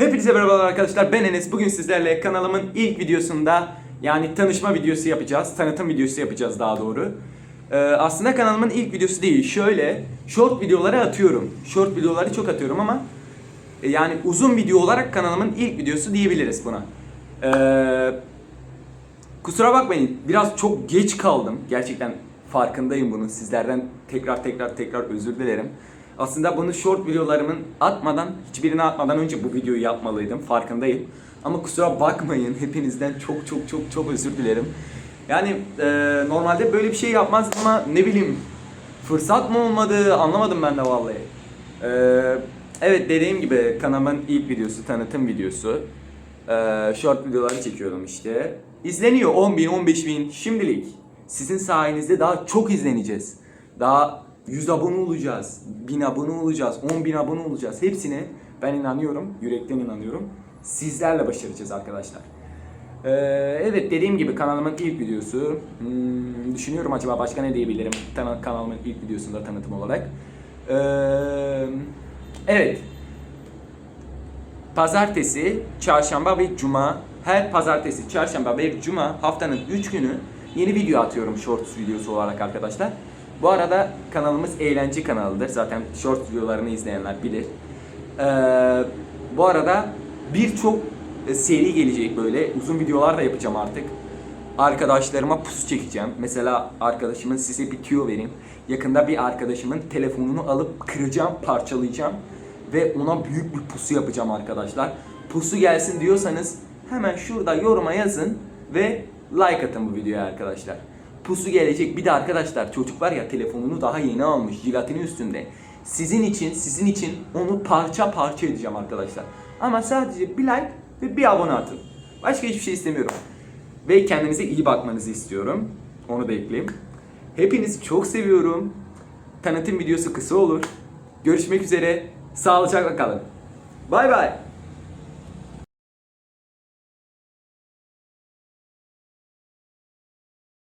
Hepinize merhabalar arkadaşlar. Ben Enes. Bugün sizlerle kanalımın ilk videosunda yani tanışma videosu yapacağız. Tanıtım videosu yapacağız daha doğru. Ee, aslında kanalımın ilk videosu değil. Şöyle short videoları atıyorum. Short videoları çok atıyorum ama e, yani uzun video olarak kanalımın ilk videosu diyebiliriz buna. Ee, Kusura bakmayın. Biraz çok geç kaldım. Gerçekten farkındayım bunun. Sizlerden tekrar tekrar tekrar özür dilerim. Aslında bunu short videolarımın atmadan, hiçbirini atmadan önce bu videoyu yapmalıydım. Farkındayım. Ama kusura bakmayın. Hepinizden çok çok çok çok özür dilerim. Yani e, normalde böyle bir şey yapmazdım ama ne bileyim fırsat mı olmadı anlamadım ben de vallahi. E, evet dediğim gibi kanalımın ilk videosu, tanıtım videosu. Ee, short videoları çekiyorum işte. İzleniyor 10 bin, 15 bin şimdilik. Sizin sayenizde daha çok izleneceğiz. Daha 100 abone olacağız, 1000 abone olacağız, 10 bin abone olacağız. Hepsine ben inanıyorum, yürekten inanıyorum. Sizlerle başaracağız arkadaşlar. Ee, evet dediğim gibi kanalımın ilk videosu. Hmm, düşünüyorum acaba başka ne diyebilirim kanalımın ilk videosunda tanıtım olarak. Ee, evet Pazartesi, çarşamba ve cuma her pazartesi, çarşamba ve cuma haftanın 3 günü yeni video atıyorum shorts videosu olarak arkadaşlar. Bu arada kanalımız eğlence kanalıdır. Zaten short videolarını izleyenler bilir. Ee, bu arada birçok e, seri gelecek böyle. Uzun videolar da yapacağım artık. Arkadaşlarıma pusu çekeceğim. Mesela arkadaşımın size bir tüyo vereyim. Yakında bir arkadaşımın telefonunu alıp kıracağım, parçalayacağım ve ona büyük bir pusu yapacağım arkadaşlar. Pusu gelsin diyorsanız hemen şurada yoruma yazın ve like atın bu videoya arkadaşlar. Pusu gelecek. Bir de arkadaşlar çocuk var ya telefonunu daha yeni almış jilatini üstünde. Sizin için sizin için onu parça parça edeceğim arkadaşlar. Ama sadece bir like ve bir abone atın. Başka hiçbir şey istemiyorum. Ve kendinize iyi bakmanızı istiyorum. Onu da ekleyeyim. Hepinizi çok seviyorum. Tanıtım videosu kısa olur. Görüşmek üzere. Sağlıcakla kalın. Bay bay.